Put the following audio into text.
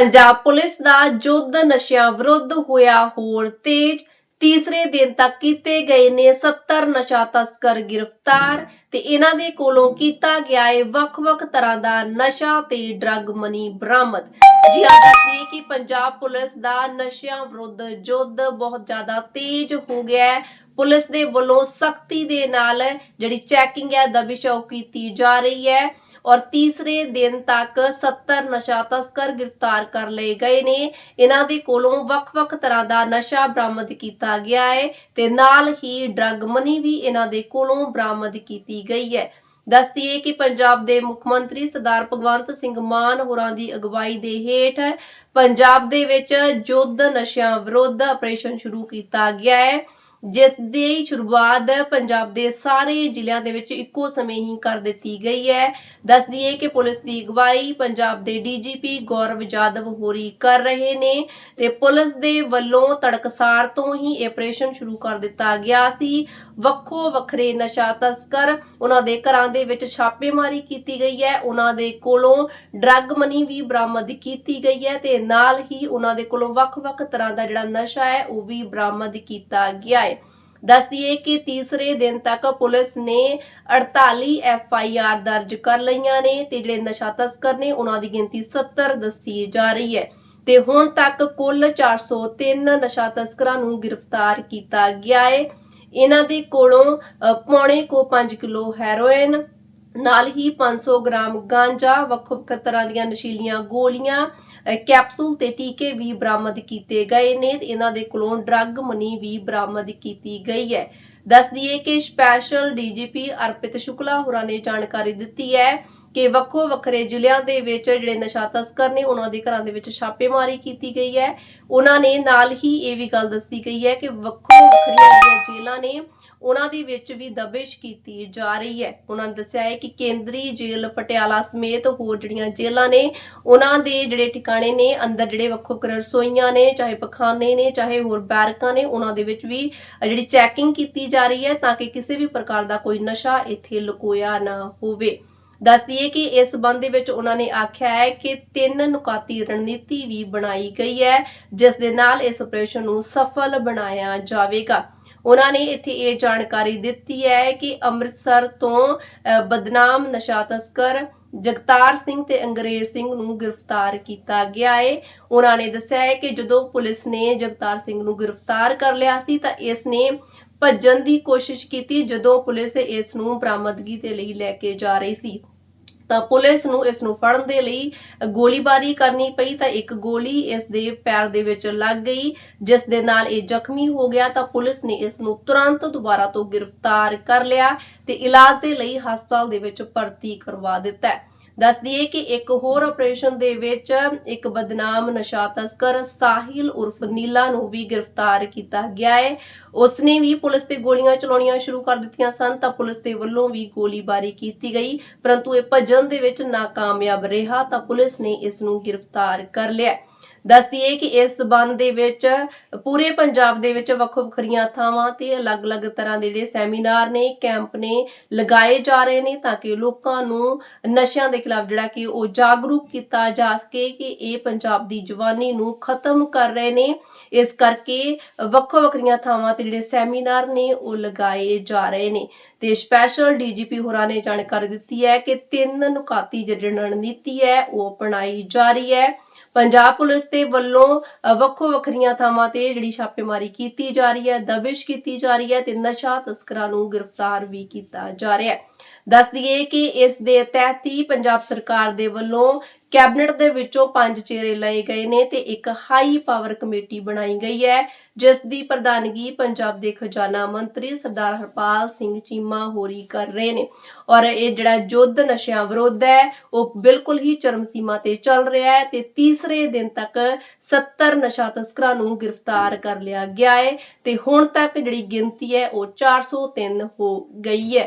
Punjab police ਦਾ ਯੁੱਧ ਨਸ਼ਿਆਂ ਵਿਰੁੱਧ ਹੋਇਆ ਹੋਰ ਤੇਜ਼। ਤੀਸਰੇ ਦਿਨ ਤੱਕ ਕੀਤੇ ਗਏ ਨੇ 70 ਨਸ਼ਾ ਤਸਕਰ ਗ੍ਰਿਫਤਾਰ ਤੇ ਇਹਨਾਂ ਦੇ ਕੋਲੋਂ ਕੀਤਾ ਗਿਆ ਹੈ ਵੱਖ-ਵੱਖ ਤਰ੍ਹਾਂ ਦਾ ਨਸ਼ਾ ਤੇ ਡਰੱਗ ਮਨੀ ਬਰਾਮਦ। ਜੀ ਆਹ ਦੱਸਦੀ ਕਿ ਪੰਜਾਬ ਪੁਲਿਸ ਦਾ ਨਸ਼ਿਆਂ ਵਿਰੁੱਧ ਯੁੱਧ ਬਹੁਤ ਜ਼ਿਆਦਾ ਤੇਜ਼ ਹੋ ਗਿਆ ਹੈ। ਪੁਲਿਸ ਦੇ ਵੱਲੋਂ ਸਖਤੀ ਦੇ ਨਾਲ ਜਿਹੜੀ ਚੈਕਿੰਗ ਹੈ ਦਬਿਸ਼ ਕੀਤੀ ਜਾ ਰਹੀ ਹੈ ਔਰ ਤੀਸਰੇ ਦਿਨ ਤੱਕ 70 ਨਸ਼ਾ ਤਸਕਰ ਗ੍ਰਿਫਤਾਰ ਕਰ ਲਏ ਗਏ ਨੇ। ਇਹਨਾਂ ਦੇ ਕੋਲੋਂ ਵੱਖ-ਵੱਖ ਤਰ੍ਹਾਂ ਦਾ ਨਸ਼ਾ ਬਰਾਮਦ ਕੀਤਾ ਗਿਆ ਹੈ ਤੇ ਨਾਲ ਹੀ ਡਰੱਗ ਮਨੀ ਵੀ ਇਹਨਾਂ ਦੇ ਕੋਲੋਂ ਬਰਾਮਦ ਕੀਤੀ ਗਈ ਹੈ। ਦੱਸਦੀਏ ਕਿ ਪੰਜਾਬ ਦੇ ਮੁੱਖ ਮੰਤਰੀ ਸਰਦਾਰ ਭਗਵੰਤ ਸਿੰਘ ਮਾਨ ਹੋਰਾਂ ਦੀ ਅਗਵਾਈ ਦੇ ਹੇਠ ਪੰਜਾਬ ਦੇ ਵਿੱਚ ਯੁੱਧ ਨਸ਼ਿਆਂ ਵਿਰੁੱਧ ਆਪਰੇਸ਼ਨ ਸ਼ੁਰੂ ਕੀਤਾ ਗਿਆ ਹੈ। ਜਿਸ ਦੀ ਸ਼ੁਰੂਆਤ ਪੰਜਾਬ ਦੇ ਸਾਰੇ ਜ਼ਿਲ੍ਹਿਆਂ ਦੇ ਵਿੱਚ ਇੱਕੋ ਸਮੇਂ ਹੀ ਕਰ ਦਿੱਤੀ ਗਈ ਹੈ। ਦੱਸ ਦਈਏ ਕਿ ਪੁਲਿਸ ਦੀ ਅਗਵਾਈ ਪੰਜਾਬ ਦੇ ਡੀਜੀਪੀ ਗੌਰਵ ਜਾਦਵ ਹੋਰੀ ਕਰ ਰਹੇ ਨੇ ਤੇ ਪੁਲਿਸ ਦੇ ਵੱਲੋਂ ਤੜਕਸਾਰ ਤੋਂ ਹੀ ਇਹ ਆਪਰੇਸ਼ਨ ਸ਼ੁਰੂ ਕਰ ਦਿੱਤਾ ਗਿਆ ਸੀ। ਵੱਖੋ ਵੱਖਰੇ ਨਸ਼ਾ ਤਸਕਰ ਉਹਨਾਂ ਦੇ ਘਰਾਂ ਦੇ ਵਿੱਚ ਛਾਪੇਮਾਰੀ ਕੀਤੀ ਗਈ ਹੈ। ਉਹਨਾਂ ਦੇ ਕੋਲੋਂ ਡਰੱਗ ਮਨੀ ਵੀ ਬਰਾਮਦ ਕੀਤੀ ਗਈ ਹੈ ਤੇ ਨਾਲ ਹੀ ਉਹਨਾਂ ਦੇ ਕੋਲੋਂ ਵੱਖ-ਵੱਖ ਤਰ੍ਹਾਂ ਦਾ ਜਿਹੜਾ ਨਸ਼ਾ ਹੈ ਉਹ ਵੀ ਬਰਾਮਦ ਕੀਤਾ ਗਿਆ ਹੈ। ਦੱਸ ਦਈਏ ਕਿ ਤੀਸਰੇ ਦਿਨ ਤੱਕ ਪੁਲਿਸ ਨੇ 48 ਐਫ ਆਈ ਆਰ ਦਰਜ ਕਰ ਲਈਆਂ ਨੇ ਤੇ ਜਿਹੜੇ ਨਸ਼ਾ ਤਸਕਰ ਨੇ ਉਹਨਾਂ ਦੀ ਗਿਣਤੀ 70 ਦੱਸੀ ਜਾ ਰਹੀ ਹੈ। ਤੇ ਹੁਣ ਤੱਕ ਕੁੱਲ 403 ਨਸ਼ਾ ਤਸਕਰਾਂ ਨੂੰ ਗ੍ਰਿਫਤਾਰ ਕੀਤਾ ਗਿਆ ਹੈ। ਇਹਨਾਂ ਦੇ ਕੋਲੋਂ ਅ, ਪੌਣੇ ਕੋ 5 ਕਿਲੋ ਹੈਰੋਇਨ ਨਾਲ ਹੀ 500 ਗ੍ਰਾਮ ਗਾਂਜਾ, ਵੱਖ-ਵੱਖ ਤਰ੍ਹਾਂ ਦੀਆਂ ਨਸ਼ੀਲੀਆਂ ਗੋਲੀਆਂ ਕੈਪਸੂਲ ਤੇ ਟੀਕੇ ਵੀ ਬਰਾਮਦ ਕੀਤੇ ਗਏ ਨੇ ਤੇ ਇਹਨਾਂ ਦੇ ਕੋਲੋਂ ਡਰੱਗ ਮਨੀ ਵੀ ਬਰਾਮਦ ਕੀਤੀ ਗਈ ਹੈ। ਦੱਸ ਦਈਏ ਕਿ ਸਪੈਸ਼ਲ ਡੀਜੀਪੀ ਅਰਪਿਤ ਸ਼ੁਕਲਾ ਹੋਰਾਂ ਨੇ ਜਾਣਕਾਰੀ ਦਿੱਤੀ ਹੈ ਕਿ ਵੱਖੋ ਵੱਖਰੇ ਜ਼ਿਲ੍ਹਿਆਂ ਦੇ ਵਿੱਚ ਜਿਹੜੇ ਨਸ਼ਾ ਤਸਕਰ ਨੇ, ਉਹਨਾਂ ਦੇ ਘਰਾਂ ਦੇ ਵਿੱਚ ਛਾਪੇਮਾਰੀ ਕੀਤੀ ਗਈ ਹੈ। ਉਹਨਾਂ ਨੇ ਨਾਲ ਹੀ ਇਹ ਵੀ ਗੱਲ ਦੱਸੀ ਗਈ ਹੈ ਕਿ ਵੱਖੋ ਵੱਖਰੀਆਂ ਜਿਹੜੀਆਂ ਜੇਲ੍ਹਾਂ ਨੇ, ਉਹਨਾਂ ਦੇ ਵਿੱਚ ਵੀ ਦਬਿਸ਼ ਕੀਤੀ ਜਾ ਰਹੀ ਹੈ। ਉਹਨਾਂ ਨੇ ਦੱਸਿਆ ਹੈ ਕਿ ਕੇਂਦਰੀ ਜੇਲ੍ਹ ਪਟਿਆਲਾ ਸਮੇਤ ਹੋਰ ਜਿਹੜੀਆਂ ਜੇਲ੍ਹਾਂ ਨੇ, ਉਹਨਾਂ ਦੇ ਜਿਹੜੇ ਠਿਕਾਣੇ ਨੇ, ਅੰਦਰ ਜਿਹੜੇ ਵੱਖੋ ਵੱਖਰੇ ਰਸੋਈਆਂ ਨੇ, ਚਾਹੇ ਪਖਾਨੇ ਨੇ, ਚਾਹੇ ਹੋਰ ਬੈਰਕਾਂ ਨੇ, ਉਹਨਾਂ ਦੇ ਵਿੱਚ ਵੀ ਜਿਹੜੀ ਚੈਕਿੰਗ ਕੀਤੀ ਜਾ ਰਹੀ ਹੈ ਤਾਂ ਕਿ ਕਿਸੇ ਵੀ ਪ੍ਰਕਾਰ ਦਾ ਕੋਈ ਨਸ਼ਾ ਇੱਥੇ ਲੁਕੋਇਆ ਨਾ ਹੋਵੇ। ਦੱਸ ਦਈਏ ਕਿ ਇਸ ਸਬੰਧ ਦੇ ਵਿੱਚ ਉਹਨਾਂ ਨੇ ਆਖਿਆ ਹੈ ਕਿ ਤਿੰਨ ਨੁਕਾਤੀ ਰਣਨੀਤੀ ਵੀ ਬਣਾਈ ਗਈ ਹੈ, ਜਿਸ ਦੇ ਨਾਲ ਇਸ ਆਪਰੇਸ਼ਨ ਨੂੰ ਸਫਲ ਬਣਾਇਆ ਜਾਵੇਗਾ। ਉਹਨਾਂ ਨੇ ਇੱਥੇ ਇਹ ਜਾਣਕਾਰੀ ਦਿੱਤੀ ਹੈ ਕਿ ਅੰਮ੍ਰਿਤਸਰ ਤੋਂ ਬਦਨਾਮ ਨਸ਼ਾ ਤਸਕਰ ਜਗਤਾਰ ਸਿੰਘ ਤੇ ਅੰਗਰੇਜ਼ ਸਿੰਘ ਨੂੰ ਗ੍ਰਿਫਤਾਰ ਕੀਤਾ ਗਿਆ ਹੈ ਉਹਨਾਂ ਨੇ ਦੱਸਿਆ ਹੈ ਕਿ ਜਦੋਂ ਪੁਲਿਸ ਨੇ ਜਗਤਾਰ ਸਿੰਘ ਨੂੰ ਗ੍ਰਿਫਤਾਰ ਕਰ ਲਿਆ ਸੀ, ਤਾਂ ਇਸ ਨੇ ਭੱਜਣ ਦੀ ਕੋਸ਼ਿਸ਼ ਕੀਤੀ ਜਦੋਂ ਪੁਲਿਸ ਇਸ ਨੂੰ ਬਰਾਮਦਗੀ ਦੇ ਲਈ ਲੈ ਕੇ ਜਾ ਰਹੀ ਸੀ। ਤਾਂ ਪੁਲਿਸ ਨੂੰ ਇਸ ਨੂੰ ਫੜਨ ਦੇ ਲਈ ਗੋਲੀਬਾਰੀ ਕਰਨੀ ਪਈ ਤਾਂ ਇੱਕ ਗੋਲੀ ਇਸ ਦੇ ਪੈਰ ਦੇ ਵਿੱਚ ਲੱਗ ਗਈ, ਜਿਸ ਦੇ ਨਾਲ ਇਹ ਜ਼ਖਮੀ ਹੋ ਗਿਆ ਤਾਂ ਪੁਲਿਸ ਨੇ ਇਸ ਨੂੰ ਤੁਰੰਤ ਦੁਬਾਰਾ ਤੋਂ ਗ੍ਰਿਫਤਾਰ ਕਰ ਲਿਆ ਤੇ ਇਲਾਜ ਦੇ ਲਈ ਹਸਪਤਾਲ ਦੇ ਵਿੱਚ ਭਰਤੀ ਕਰਵਾ ਦਿੱਤਾ। ਦੱਸ ਦਈਏ ਕਿ ਇੱਕ ਹੋਰ ਆਪਰੇਸ਼ਨ ਦੇ ਵਿੱਚ ਇੱਕ ਬਦਨਾਮ ਨਸ਼ਾ ਤਸਕਰ ਸਾਹਿਲ ਉਰਫ ਨੀਲਾ ਨੂੰ ਵੀ ਗ੍ਰਿਫਤਾਰ ਕੀਤਾ ਗਿਆ ਹੈ। ਉਸਨੇ ਵੀ ਪੁਲਿਸ ਤੇ ਗੋਲੀਆਂ ਚਲਾਉਣੀਆਂ ਸ਼ੁਰੂ ਕਰ ਦਿੱਤੀਆਂ ਸਨ ਤਾਂ ਪੁਲਿਸ ਦੇ ਵੱਲੋਂ ਵੀ ਗੋਲੀਬਾਰੀ ਕੀਤੀ ਗਈ, ਪਰੰਤੂ ਇਹ ਭੱਜਣ ਦੇ ਵਿੱਚ ਨਾਕਾਮਯਾਬ ਰਿਹਾ ਤਾਂ ਪੁਲਿਸ ਨੇ ਇਸ ਨੂੰ ਗ੍ਰਿਫਤਾਰ ਕਰ ਲਿਆ ਦੱਸ ਦਈਏ ਕਿ ਇਸ ਸਬੰਧ ਦੇ ਵਿੱਚ ਪੂਰੇ ਪੰਜਾਬ ਦੇ ਵਿੱਚ ਵੱਖੋ ਵੱਖਰੀਆਂ ਥਾਵਾਂ ਤੇ ਅਲੱਗ-ਅਲੱਗ ਤਰ੍ਹਾਂ ਦੇ ਜਿਹੜੇ ਸੈਮੀਨਾਰ ਨੇ, ਕੈਂਪ ਨੇ ਲਗਾਏ ਜਾ ਰਹੇ ਨੇ ਤਾਂ ਕਿ ਲੋਕਾਂ ਨੂੰ ਨਸ਼ਿਆਂ ਦੇ ਖਿਲਾਫ ਜਿਹੜਾ ਕਿ ਉਹ ਜਾਗਰੂਕ ਕੀਤਾ ਜਾ ਸਕੇ ਕਿ ਇਹ ਪੰਜਾਬ ਦੀ ਜਵਾਨੀ ਨੂੰ ਖਤਮ ਕਰ ਰਹੇ ਨੇ। ਇਸ ਕਰਕੇ ਵੱਖੋ ਵੱਖਰੀਆਂ ਥਾਵਾਂ ਤੇ ਜਿਹੜੇ ਸੈਮੀਨਾਰ ਨੇ ਉਹ ਲਗਾਏ ਜਾ ਰਹੇ ਨੇ। ਤੇ ਸਪੈਸ਼ਲ ਡੀਜੀਪੀ ਹੋਰਾਂ ਨੇ ਜਾਣਕਾਰੀ ਦਿੱਤੀ ਹੈ ਕਿ ਤਿੰਨ ਨੁਕਾਤੀ ਜਿਹੜੀ ਰਣਨੀਤੀ ਹੈ ਉਹ ਅਪਣਾਈ ਜਾ ਰਹੀ ਹੈ। ਪੰਜਾਬ ਪੁਲਿਸ ਦੇ ਵੱਲੋਂ ਵੱਖੋ ਵੱਖਰੀਆਂ ਥਾਵਾਂ ਤੇ ਜਿਹੜੀ ਛਾਪੇਮਾਰੀ ਕੀਤੀ ਜਾ ਰਹੀ ਹੈ, ਦਬਿਸ਼ ਕੀਤੀ ਜਾ ਰਹੀ ਹੈ ਤੇ ਨਸ਼ਾ ਤਸਕਰਾਂ ਨੂੰ ਗ੍ਰਿਫਤਾਰ ਵੀ ਕੀਤਾ ਜਾ ਰਿਹਾ ਹੈ। ਦੱਸ ਦਈਏ ਕਿ ਇਸ ਦੇ ਤਹਿਤ ਹੀ ਪੰਜਾਬ ਸਰਕਾਰ ਦੇ ਵੱਲੋਂ ਕੈਬਨਿਟ ਦੇ ਵਿੱਚੋਂ ਪੰਜ ਚਿਹਰੇ ਲਏ ਗਏ ਨੇ ਤੇ ਇੱਕ ਹਾਈ ਪਾਵਰ ਕਮੇਟੀ ਬਣਾਈ ਗਈ ਹੈ, ਜਿਸ ਦੀ ਪ੍ਰਧਾਨਗੀ ਪੰਜਾਬ ਦੇ ਖਜ਼ਾਨਾ ਮੰਤਰੀ ਸਰਦਾਰ ਹਰਪਾਲ ਸਿੰਘ ਚੀਮਾ ਹੋਰੀ ਕਰ ਰਹੇ ਨੇ। ਔਰ ਇਹ ਜਿਹੜਾ ਯੁੱਧ ਨਸ਼ਿਆਂ ਵਿਰੁੱਧ ਹੈ, ਉਹ ਬਿਲਕੁਲ ਹੀ ਚਰਮ ਸੀਮਾ ਤੇ ਚੱਲ ਰਿਹਾ ਹੈ ਤੇ ਤੀਸਰੇ ਦਿਨ ਤੱਕ 70 ਨਸ਼ਾ ਤਸਕਰਾਂ ਨੂੰ ਗ੍ਰਿਫਤਾਰ ਕਰ ਲਿਆ ਗਿਆ ਹੈ ਤੇ ਹੁਣ ਤੱਕ ਜਿਹੜੀ ਗਿਣਤੀ ਹੈ, ਉਹ 403 ਹੋ ਗਈ ਹੈ।